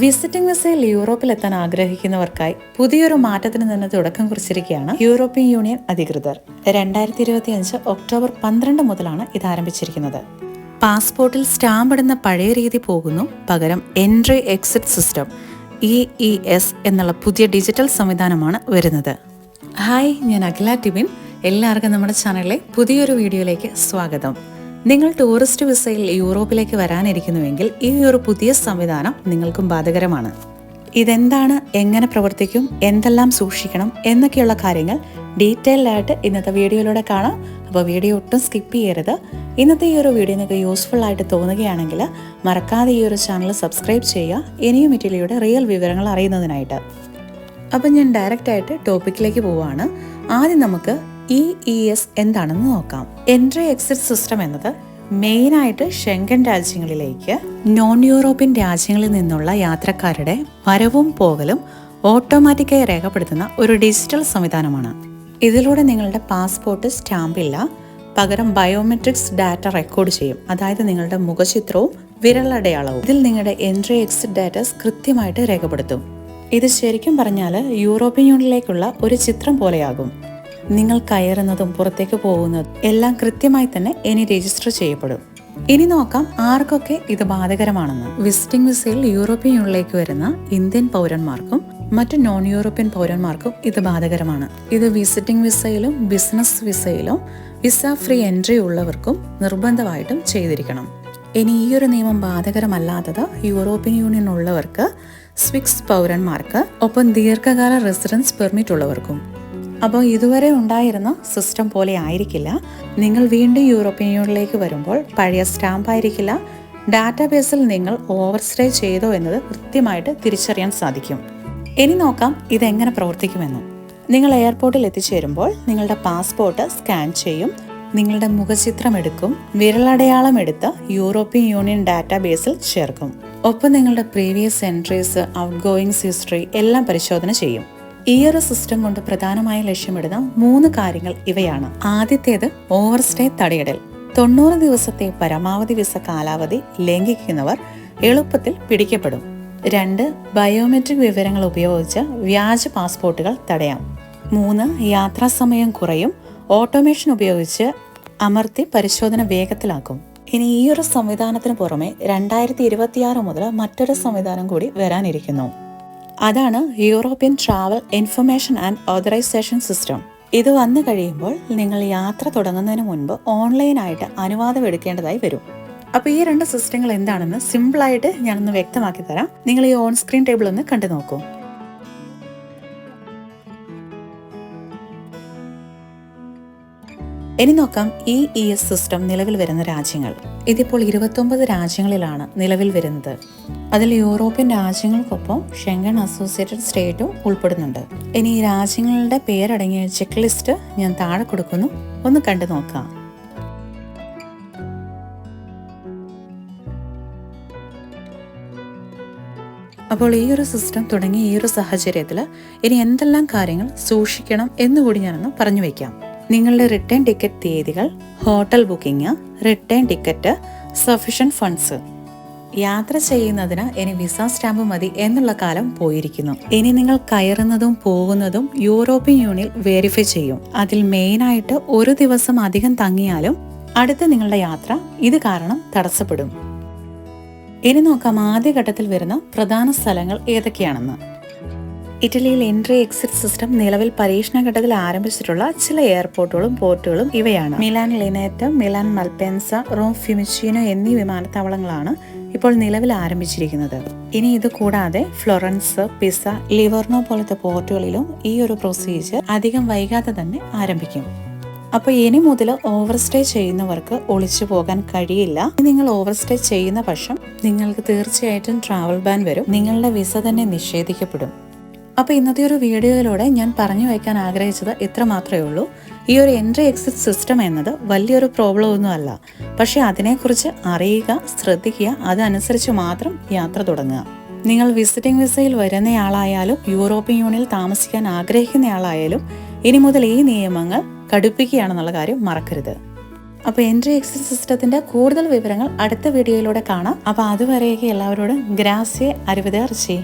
Visiting വിസയിൽ യൂറോപ്പിൽ എത്താൻ ആഗ്രഹിക്കുന്നവർക്കായി പുതിയൊരു മാറ്റത്തിന് തന്നെ തുടക്കം കുറിച്ചിരിക്കുകയാണ് യൂറോപ്യൻ യൂണിയൻ അധികൃതർ. രണ്ടായിരത്തി ഇരുപത്തി അഞ്ച് ഒക്ടോബർ പന്ത്രണ്ട് മുതലാണ് ഇത് ആരംഭിച്ചിരിക്കുന്നത് പാസ്പോർട്ടിൽ സ്റ്റാമ്പ് ഇടുന്ന പഴയ രീതി പോകുന്നു. പകരം entry exit system E E S എന്നുള്ള പുതിയ ഡിജിറ്റൽ സംവിധാനമാണ് വരുന്നത്. ഹായ് ഞാൻ അഖില ടിബിൻ. എല്ലാവർക്കും നമ്മുടെ ചാനലിലെ പുതിയൊരു വീഡിയോയിലേക്ക് സ്വാഗതം. നിങ്ങൾ ടൂറിസ്റ്റ് വിസയിൽ യൂറോപ്പിലേക്ക് വരാനിരിക്കുന്നുവെങ്കിൽ ഈ ഒരു പുതിയ സംവിധാനം നിങ്ങൾക്കും ബാധകരമാണ്. ഇതെന്താണ്? എങ്ങനെ പ്രവർത്തിക്കും? എന്തെല്ലാം സൂക്ഷിക്കണം? എന്നൊക്കെയുള്ള കാര്യങ്ങൾ ഡീറ്റെയിൽഡ് ആയിട്ട് ഇന്നത്തെ വീഡിയോയിലൂടെ കാണാം. അപ്പോൾ വീഡിയോ ഒട്ടും സ്കിപ്പ് ചെയ്യരുത്. ഇന്നത്തെ ഈ ഒരു വീഡിയോ നിങ്ങൾക്ക് യൂസ്ഫുൾ ആയിട്ട് തോന്നുകയാണെങ്കിൽ മറക്കാതെ ഈ ഒരു ചാനൽ സബ്സ്ക്രൈബ് ചെയ്യുക. ഇനിയും ഇറ്റലിയുടെ റിയൽ വിവരങ്ങൾ അറിയുന്നതിനായിട്ട്. അപ്പം ഞാൻ ഡയറക്റ്റായിട്ട് ടോപ്പിക്കിലേക്ക് പോവുകയാണ് ആദ്യം നമുക്ക് ഇ ഇ എസ് എന്താണെന്ന് നോക്കാം. എൻട്രി എക്സിറ്റ് സിസ്റ്റം എന്നത് മെയിനായിട്ട് ഷെങ്കൻ രാജ്യങ്ങളിലേക്ക് നോൺ യൂറോപ്യൻ രാജ്യങ്ങളിൽ നിന്നുള്ള യാത്രക്കാരുടെ വരവും പോകലും ഓട്ടോമാറ്റിക്കായി രേഖപ്പെടുത്തുന്ന ഒരു ഡിജിറ്റൽ സംവിധാനമാണ്. ഇതിലൂടെ നിങ്ങളുടെ പാസ്പോർട്ട് സ്റ്റാമ്പില്ല പകരം ബയോമെട്രിക്സ് ഡാറ്റ റെക്കോർഡ് ചെയ്യും. അതായത് നിങ്ങളുടെ മുഖചിത്രവും വിരലടയാളവും. ഇതിൽ നിങ്ങളുടെ എൻട്രി എക്സിറ്റ് ഡാറ്റസ് കൃത്യമായിട്ട് രേഖപ്പെടുത്തും. ഇത് ശരിക്കും പറഞ്ഞാൽ യൂറോപ്യൻ യൂണിയനിലേക്കുള്ള ഒരു ചിത്രം പോലെയാകും. നിങ്ങൾ കയറുന്നതും പുറത്തേക്ക് പോകുന്നതും എല്ലാം കൃത്യമായി തന്നെ ഇനി രജിസ്റ്റർ ചെയ്യപ്പെടും. ഇനി നോക്കാം ആർക്കൊക്കെ ഇത് ബാധകരമാണെന്ന്. വിസിറ്റിംഗ് വിസയിൽ യൂറോപ്യൻ യൂണിയനിലേക്ക് വരുന്ന ഇന്ത്യൻ പൗരന്മാർക്കും മറ്റ് നോൺ യൂറോപ്യൻ പൗരന്മാർക്കും ഇത് ബാധകരമാണ്. ഇത് വിസിറ്റിംഗ് വിസയിലും ബിസിനസ് വിസയിലും വിസ ഫ്രീ എൻട്രി ഉള്ളവർക്കും നിർബന്ധമായിട്ടും ചെയ്തിരിക്കണം. ഇനി ഈ ഒരു നിയമം ബാധകരമല്ലാത്തത് യൂറോപ്യൻ യൂണിയൻ ഉള്ളവർക്ക് സ്വിക്സ് പൗരന്മാർക്ക് ഒപ്പം ദീർഘകാല റെസിഡൻസ് പെർമിറ്റ് ഉള്ളവർക്കും. അപ്പോൾ ഇതുവരെ ഉണ്ടായിരുന്ന സിസ്റ്റം പോലെ ആയിരിക്കില്ല. നിങ്ങൾ വീണ്ടും യൂറോപ്യൻ യൂണിയനിലേക്ക് വരുമ്പോൾ പഴയ സ്റ്റാമ്പ് ആയിരിക്കില്ല. ഡാറ്റാബേസിൽ നിങ്ങൾ ഓവർ സ്റ്റേ ചെയ്തോ എന്നത് കൃത്യമായിട്ട് തിരിച്ചറിയാൻ സാധിക്കും. ഇനി നോക്കാം ഇതെങ്ങനെ പ്രവർത്തിക്കുമെന്ന്. നിങ്ങൾ എയർപോർട്ടിൽ എത്തിച്ചേരുമ്പോൾ നിങ്ങളുടെ പാസ്പോർട്ട് സ്കാൻ ചെയ്യും. നിങ്ങളുടെ മുഖചിത്രം എടുക്കും. വിരലടയാളം എടുത്ത് യൂറോപ്യൻ യൂണിയൻ ഡാറ്റാബേസിൽ ചേർക്കും. ഒപ്പം നിങ്ങളുടെ previous entries out goings history എല്ലാം പരിശോധന ചെയ്യും. ഈ ഒരു സിസ്റ്റം കൊണ്ട് പ്രധാനമായും ലക്ഷ്യമിടുന്ന മൂന്ന് കാര്യങ്ങൾ ഇവയാണ്. ആദ്യത്തേത് ഓവർ സ്റ്റേ തടയിടൽ. തൊണ്ണൂറ് ദിവസത്തെ പരമാവധി വിസ കാലാവധി ലംഘിക്കുന്നവർ എളുപ്പത്തിൽ പിടിക്കപ്പെടും. രണ്ട് ബയോമെട്രിക് വിവരങ്ങൾ ഉപയോഗിച്ച് വ്യാജ പാസ്പോർട്ടുകൾ തടയാം. മൂന്ന് യാത്രാ സമയം കുറയും ഓട്ടോമേഷൻ ഉപയോഗിച്ച് അമർത്തി പരിശോധന വേഗത്തിലാക്കും. ഇനി ഈ ഒരു സംവിധാനത്തിന് പുറമെ രണ്ടായിരത്തി ഇരുപത്തിയാറ് മുതൽ മറ്റൊരു സംവിധാനം കൂടി വരാനിരിക്കുന്നു. അതാണ് European travel information and authorisation system ഇത് വന്നു കഴിയുമ്പോൾ നിങ്ങൾ യാത്ര തുടങ്ങുന്നതിന് മുൻപ് ഓൺലൈനായിട്ട് അനുവാദം എടുക്കേണ്ടതായി വരും. അപ്പോൾ ഈ രണ്ട് സിസ്റ്റങ്ങൾ എന്താണെന്ന് സിമ്പിളായിട്ട് ഞാനൊന്ന് വ്യക്തമാക്കി തരാം. നിങ്ങൾ ഈ ഓൺ സ്ക്രീൻ ടേബിൾ ഒന്ന് കണ്ടു നോക്കൂ ഇനി നോക്കാം ഇ ഇ എസ് സിസ്റ്റം നിലവിൽ വരുന്ന രാജ്യങ്ങൾ. ഇതിപ്പോൾ ഇരുപത്തൊമ്പത് രാജ്യങ്ങളിലാണ് നിലവിൽ വരുന്നത്. അതിൽ യൂറോപ്യൻ രാജ്യങ്ങൾക്കൊപ്പം ഷെങ്കൺ അസോസിയേറ്റഡ് സ്റ്റേറ്റും ഉൾപ്പെടുന്നുണ്ട്. ഇനി ഈ രാജ്യങ്ങളുടെ പേരടങ്ങിയ ചെക്ക് ലിസ്റ്റ് ഞാൻ താഴെ കൊടുക്കുന്നു. ഒന്ന് കണ്ടു നോക്കാം. അപ്പോൾ ഈ ഒരു സിസ്റ്റം തുടങ്ങിയ ഈ ഒരു സാഹചര്യത്തിൽ ഇനി എന്തെല്ലാം കാര്യങ്ങൾ സൂക്ഷിക്കണം എന്നുകൂടി ഞാനൊന്ന് പറഞ്ഞു വയ്ക്കാം നിങ്ങളുടെ റിട്ടേൺ ടിക്കറ്റ് തീയതികൾ hotel booking return ticket sufficient funds യാത്ര ചെയ്യുന്നതിന് ഇനി വിസ സ്റ്റാമ്പ് മതി എന്നുള്ള കാലം പോയിരിക്കുന്നു. ഇനി നിങ്ങൾ കയറുന്നതും പോകുന്നതും യൂറോപ്യൻ യൂണിയൻ വെരിഫൈ ചെയ്യും. അതിൽ മെയിനായിട്ട് ഒരു ദിവസം അധികം തങ്ങിയാലും അടുത്ത നിങ്ങളുടെ യാത്ര ഇത് കാരണം തടസ്സപ്പെടും. ഇനി നോക്കാം ആദ്യഘട്ടത്തിൽ വരുന്ന പ്രധാന സ്ഥലങ്ങൾ ഏതൊക്കെയാണെന്ന്. ഇറ്റലിയിൽ എൻട്രി എക്സിറ്റ് സിസ്റ്റം നിലവിൽ പരീക്ഷണ ഘട്ടത്തിൽ ആരംഭിച്ചിട്ടുള്ള ചില എയർപോർട്ടുകളും പോർട്ടുകളും ഇവയാണ്. Milan Linate Milan Malpensa Rome Fiumicino എന്നീ വിമാനത്താവളങ്ങളാണ് ഇപ്പോൾ നിലവിൽ ആരംഭിച്ചിരിക്കുന്നത്. ഇനി ഇത് കൂടാതെ ഫ്ലോറൻസ് പിസ ലിവർണോ പോലത്തെ പോർട്ടുകളിലും ഈ ഒരു പ്രൊസീജിയർ അധികം വൈകാതെ തന്നെ ആരംഭിക്കും. അപ്പോൾ ഇനി മുതൽ ഓവർ സ്റ്റേ ചെയ്യുന്നവർക്ക് ഒളിച്ചു പോകാൻ കഴിയില്ല. നിങ്ങൾ ഓവർ സ്റ്റേ ചെയ്യുന്ന പക്ഷം നിങ്ങൾക്ക് തീർച്ചയായിട്ടും ട്രാവൽ ബാൻ വരും. നിങ്ങളുടെ വിസ തന്നെ നിഷേധിക്കപ്പെടും. അപ്പോൾ ഇന്നത്തെ ഒരു വീഡിയോയിലൂടെ ഞാൻ പറഞ്ഞു വയ്ക്കാൻ ആഗ്രഹിച്ചത് ഇത്ര മാത്രമേ ഉള്ളൂ. ഈ ഒരു എൻട്രി എക്സിറ്റ് സിസ്റ്റം എന്നത് വലിയൊരു പ്രോബ്ലം ഒന്നുമല്ല പക്ഷേ അതിനെക്കുറിച്ച് അറിയുക ശ്രദ്ധിക്കുക അതനുസരിച്ച് മാത്രം യാത്ര തുടങ്ങുക. നിങ്ങൾ വിസിറ്റിംഗ് വിസയിൽ വരുന്നയാളായാലും യൂറോപ്യൻ യൂണിയനിൽ താമസിക്കാൻ ആഗ്രഹിക്കുന്നയാളായാലും ഇനി മുതൽ ഈ നിയമങ്ങൾ കടുപ്പിക്കുകയാണെന്നുള്ള കാര്യം മറക്കരുത്. അപ്പോൾ എൻട്രി എക്സിറ്റ് സിസ്റ്റത്തിന്റെ കൂടുതൽ വിവരങ്ങൾ അടുത്ത വീഡിയോയിലൂടെ കാണാം. അപ്പോൾ അതുവരെയൊക്കെ എല്ലാവരോടും ഗ്രാസ്യെ അരുവിതേർച്ചി